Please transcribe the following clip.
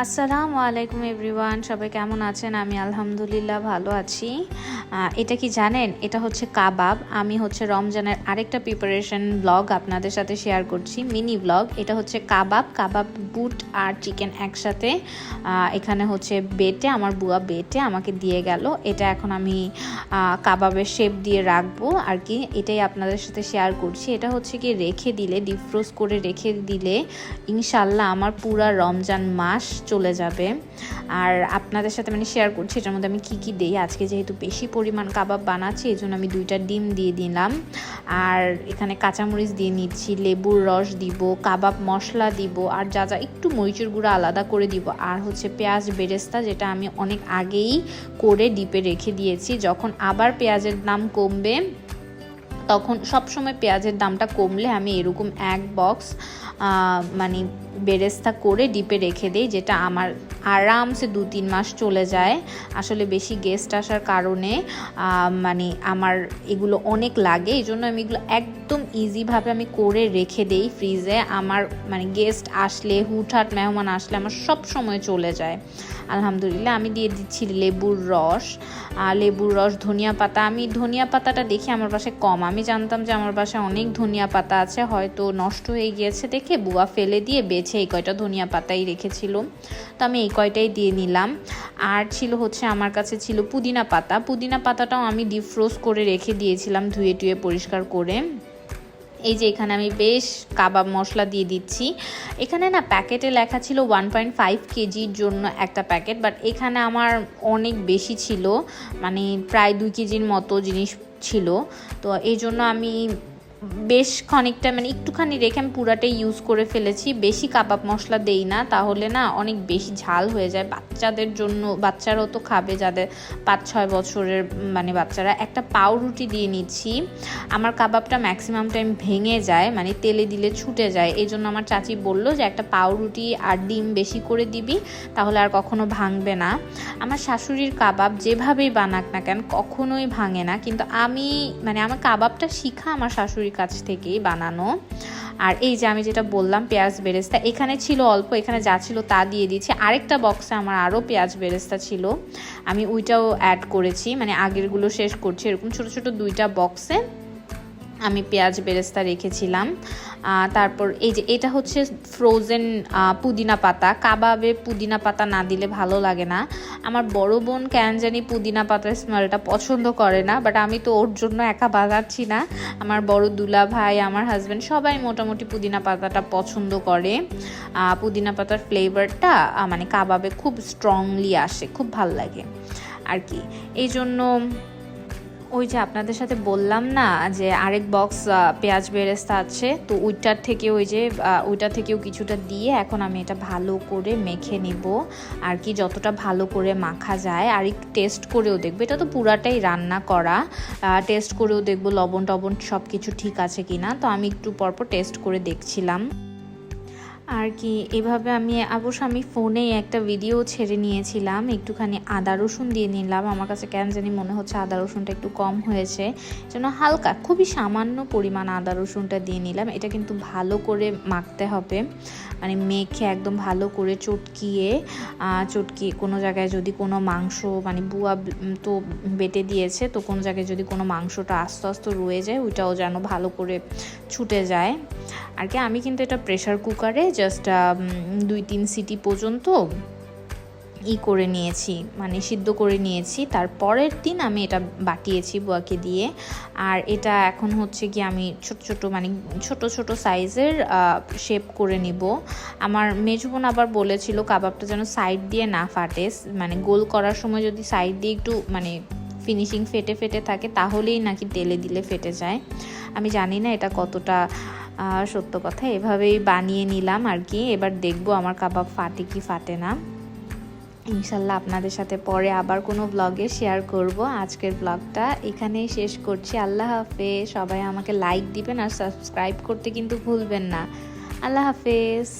আসসালামু আলাইকুম এভরিওয়ান, সবাই কেমন আছেন? আমি আলহামদুলিল্লাহ ভালো আছি। এটা কি জানেন? এটা হচ্ছে কাবাব। আমি হচ্ছে রমজানের আরেকটা প্রিপারেশন ব্লগ আপনাদের সাথে শেয়ার করছি মিনি ব্লগ এটা হচ্ছে কাবাব কাবাব, বুট আর চিকেন একসাথে। এখানে হচ্ছে বেটে, আমার বুয়া বেটে আমাকে দিয়ে গেল। এটা এখন আমি কাবাবের শেপ দিয়ে রাখব আর কি। এটাই আপনাদের সাথে শেয়ার করছি। এটা হচ্ছে কি রেখে দিলে ডিফ্রোজ করে রেখে দিলে ইনশাল্লাহ আমার পুরা রমজান মাস চলে যাবে। আর আপনাদের সাথে মানে শেয়ার করছি এটার মধ্যে আমি কি কি দিই। আজকে যেহেতু বেশি পরিমাণ কাবাব বানাচ্ছি এই জন্য আমি দুইটা ডিম দিয়ে দিলাম। আর এখানে কাঁচামরিচ দিয়ে নিচ্ছি, লেবুর রস দিব, কাবাব মশলা দিব, আর যা যা একটু মরিচের গুঁড়ো আলাদা করে দিব। আর হচ্ছে পেঁয়াজ বেরেস্তা, যেটা আমি অনেক আগেই করে ডিপে রেখে দিয়েছি। যখন আবার পেঁয়াজের দাম কমবে, তখন সবসময় পেঁয়াজের দামটা কমলে আমি এরকম এক বক্স মানে বেরেস্তা করে ডিপে রেখে দিই, যেটা আমার আরামসে দু তিন মাস চলে যায়। আসলে বেশি গেস্ট আসার কারণে মানে আমার এগুলো অনেক লাগে, এই জন্য আমি এগুলো একদম ইজিভাবে আমি করে রেখে দেই ফ্রিজে আমার মানে গেস্ট আসলে, হুটহাট মেহমান আসলে আমার সব সময় চলে যায়। আলহামদুলিল্লাহ, আমি দিয়ে দিচ্ছি লেবুর রস। লেবুর রস, ধনিয়া পাতা। আমি ধনিয়া পাতাটা দেখি আমার বাসায় কম। আমি জানতাম যে আমার বাসায় অনেক ধনিয়া পাতা আছে, হয়তো নষ্ট হয়ে গিয়েছে দেখে বুয়া ফেলে দিয়ে বেছে এই কয়টা ধনিয়া পাতাই রেখেছিল তো আমি এই কয়টাই দিয়ে নিলাম। আর ছিল হচ্ছে আমার কাছে ছিল পুদিনা পাতা। পুদিনা পাতাটাও আমি ডিফ্রোজ করে রেখে দিয়েছিলাম ধুয়ে টুয়ে পরিষ্কার করে। এই যে এখানে আমি বেশ কাবাব মশলা দিয়ে দিচ্ছি। এখানে না প্যাকেটে লেখা ছিল ওয়ান পয়েন্ট ফাইভ কেজির জন্য একটা প্যাকেট বাট এখানে আমার অনেক বেশি ছিল। মানে প্রায় দুই কেজির মতো জিনিস ছিল। তো এই জন্য আমি বেশ খানিকটা মানে একটুখানি রেখে আমি পুরাটাই ইউজ করে ফেলেছি। বেশি কাবাব মশলা দেই না, তাহলে না অনেক বেশি ঝাল হয়ে যায়। বাচ্চাদের জন্য, বাচ্চারাও তো খাবে যাদের পাঁচ ছয় বছরের মানে বাচ্চারা। একটা পাউরুটি দিয়ে নিচ্ছি। আমার কাবাবটা ম্যাক্সিমাম টাইম ভেঙে যায় মানে তেলে দিলে ছুটে যায়। এই জন্য আমার চাচি বলল যে, একটা পাউরুটি আর ডিম বেশি করে দিবি, তাহলে আর কখনো ভাঙবে না। আমার শাশুড়ির কাবাব যেভাবেই বানাক না কেন, কখনোই ভাঙে না। কিন্তু আমি মানে আমার কাবাবটা শিখা আমার কাছ থেকেই বানানো। আর এই যে আমি যেটা বললাম, পেঁয়াজ বেরেস্তা, এখানে ছিল অল্প, এখানে যা ছিল তা দিয়ে দিয়েছি। আরেকটা বক্সে আমার আরও পেঁয়াজ বেরেস্তা ছিল। আমি ওইটাও অ্যাড করেছি মানে আগেরগুলো শেষ করছি, এরকম ছোট ছোট দুইটা বক্সে। আমি পেঁয়াজ বেরেস্তা রেখেছিলাম। তারপর এই যে এটা হচ্ছে ফ্রোজেন পুদিনা পাতা। কাবাবে পুদিনা পাতা না দিলে ভালো লাগে না। আমার বড় বোন কেন জানি পুদিনা পাতার স্মেলটা পছন্দ করে না বাট আমি তো ওর জন্য একা বাজাচ্ছি না। আমার বড় দুলা ভাই, আমার হাজব্যান্ড সবাই মোটামুটি পুদিনা পাতাটা পছন্দ করে। পুদিনা পাতার ফ্লেভারটা মানে কাবাবে খুব স্ট্রংলি আসে, খুব ভালো লাগে। আর কি, এই জন্য ওই যে আপনাদের সাথে বললাম না যে আরেক বক্স পেঁয়াজ বেরেস্তা আছে, তো ওইটার থেকে ওই যে ওইটা থেকেও কিছুটা দিয়ে এখন আমি এটা ভালো করে মেখে নিব। আর কি যতটা ভালো করে মাখা যায়, আর একটু টেস্ট করেও দেখব। এটা তো পুরাটাই রান্না করা। টেস্ট করেও দেখব, লবণ টবণ সব কিছু ঠিক আছে কি না তো আমি একটু পরপর টেস্ট করে দেখছিলাম। আর কি এভাবে আমি অবশ্য আমি ফোনেই একটা ভিডিও ছেড়ে নিয়েছিলাম একটুখানি আদা রসুন দিয়ে নিলাম। আমার কাছে কেন জানি মনে হচ্ছে আদা রসুনটা একটু কম হয়েছে। যেন হালকা খুবই সামান্য পরিমাণ আদা রসুনটা দিয়ে নিলাম। এটা কিন্তু ভালো করে মাখতে হবে। মানে মেখে একদম ভালো করে চটকিয়ে আহ, চটকিয়ে কোনো জায়গায় যদি কোনো মাংস মানে বুয়া তো বেটে দিয়েছে তো কোনো জায়গায় যদি কোনো মাংসটা আস্তে আস্তে রয়ে যায় ওইটাও যেন ভালো করে ছুটে যায়। আর কি, আমি কিন্তু এটা প্রেশার কুকারে জাস্ট দুই তিন সিটি পর্যন্ত ই করে নিয়েছি মানে সিদ্ধ করে নিয়েছি। তারপরের দিন আমি এটা বাটিয়েছি বুয়াকে দিয়ে। আর এটা এখন হচ্ছে কি আমি ছোট ছোট মানে ছোট ছোট সাইজের শেপ করে নিব। আমার মেজবোন আবার বলেছিল, কাবাবটা যেন সাইড দিয়ে না ফাটে। মানে গোল করার সময় যদি সাইড দিয়ে একটু মানে ফিনিশিং ফেটে ফেটে থাকে, তাহলেই নাকি তেলে দিলে ফেটে যায়। আমি জানি না এটা কতটা সত্য কথা, এভাবেই বানিয়ে নিলাম আর কি। এবার দেখব আমার কাবাব ফাটে কি ফাটে না। ইনশাল্লাহ আপনাদের সাথে পরে আবার কোনো ব্লগে শেয়ার করব। আজকের ব্লগটা এখানেই শেষ করছি। আল্লাহ হাফেজ। সবাই আমাকে লাইক দিবেন আর সাবস্ক্রাইব করতে কিন্তু ভুলবেন না। আল্লাহ হাফেজ।